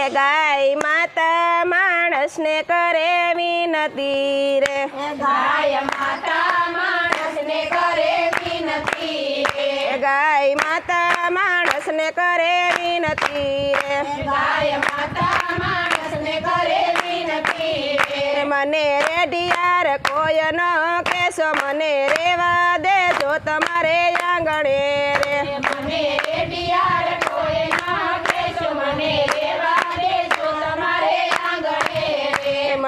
કે ગાય માતા માણસને કરે વિનતી રે. ગાય માતા માણસને કરે વિનતી રે. ગાય માતા માણસને કરે વિનતી રે. ગાય માતા માણસને કરે વિનતી રે. મને રેડિયાર કોઈ ન કેશો મને રેવા દેજો તમારે આંગણે રે. મને રેડિયાર કોઈ ના કહેશો મને રેવા દેજો તમારે આંગણે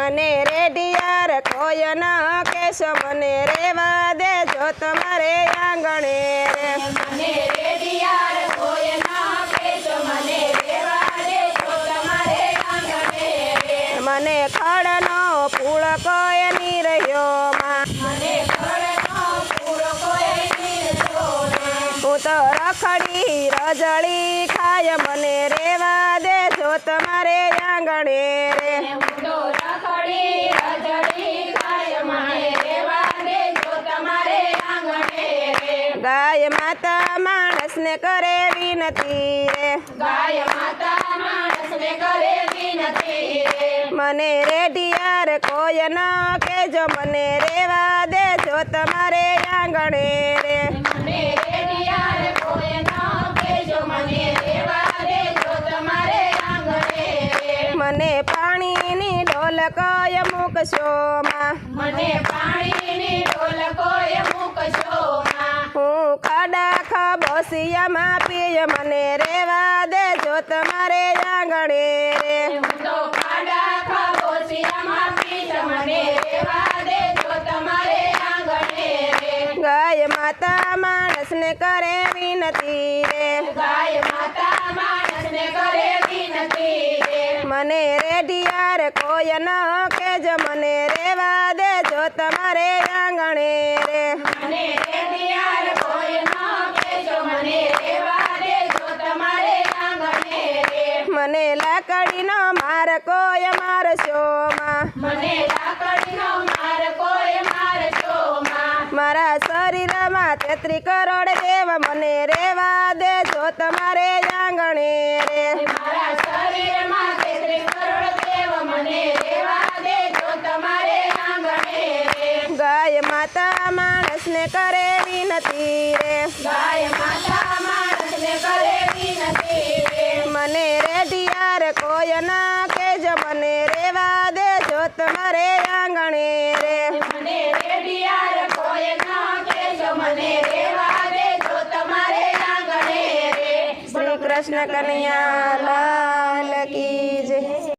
રે મને રેડિયાર કોઈ ન કેશો મને રેવા દેજો તમારે આંગણે રે. મને રેડિયાર કોઈ ન કહેશો મને રેવા દેજો તમારે આંગણે રે. મને ખડનો ફૂલ કોઈ ની રહ્યો માં. મને ફળનો પૂરો કોઈ ના હું તો રખડી રજળી ખાય મને રેવા દેજો તમારે આંગણે રે હું તો રખડી રજડી ખાય મને રેવા દેજો તમારે આંગણે રે ગાય માતા માણસને કરે વિનતી રે. ગાય માતા માણસને કરે વિનતી રે. મને રેડિયાર કોઈ ન કેજો મને રેવા દેજો તમારે આંગણે રે. મને રેડિયાર કોઈ ન કહેજો મને રેવા દેજો તમારે આંગણે રે. મને પાણીની ઢોલ કોઈ મૂકશો માં? મને પાણીની ઢોલ કોઈ મૂકશો માં હું ખાડા ખબોસિયામાં પીય મને રેવા દેજો તમારે આંગણે રે. હું તો ખાડા ખાબોચિયામાં પીશ મને રેવા દેજો તમારે આંગણે રે. ગાય માતા માણસને કરે વિનતી રે. ગાય માતા માણસને કરે વિનતી રે. મને રેડિયાર કોઈ ન કેજો મને રેવા દેજો તમારે આંગણે રે. મને રેડિયાર કોઈ ન કહેજો મને રેવા દેજો તમારે આંગણે રે મને લાકડીનો માર કોઈ મારમાં મને લાકડીનો માર કોઈ મારમાં મારા શરીરમાં તેત્રી કરોડ દેવ મને રેવા દેજો તમારે આંગણે રે. મારા શરીરમાં તેત્રી કરોડ દેવ મને રેવા દેજો તમારે આંગણે રે. ગાય માતા માણસને કરે વિનતી રે. ગાય માતા માણસને કરે મને રેઢિયાર કોઈ ના કે જ મને રેવા દે જો તમારે આંગણે રે. મને રેઢિયાર કોઈ ના કે જ મને રેવા દે જો તમારે આંગણે રે. શ્રી કૃષ્ણ કનૈયા લાલ કી જય.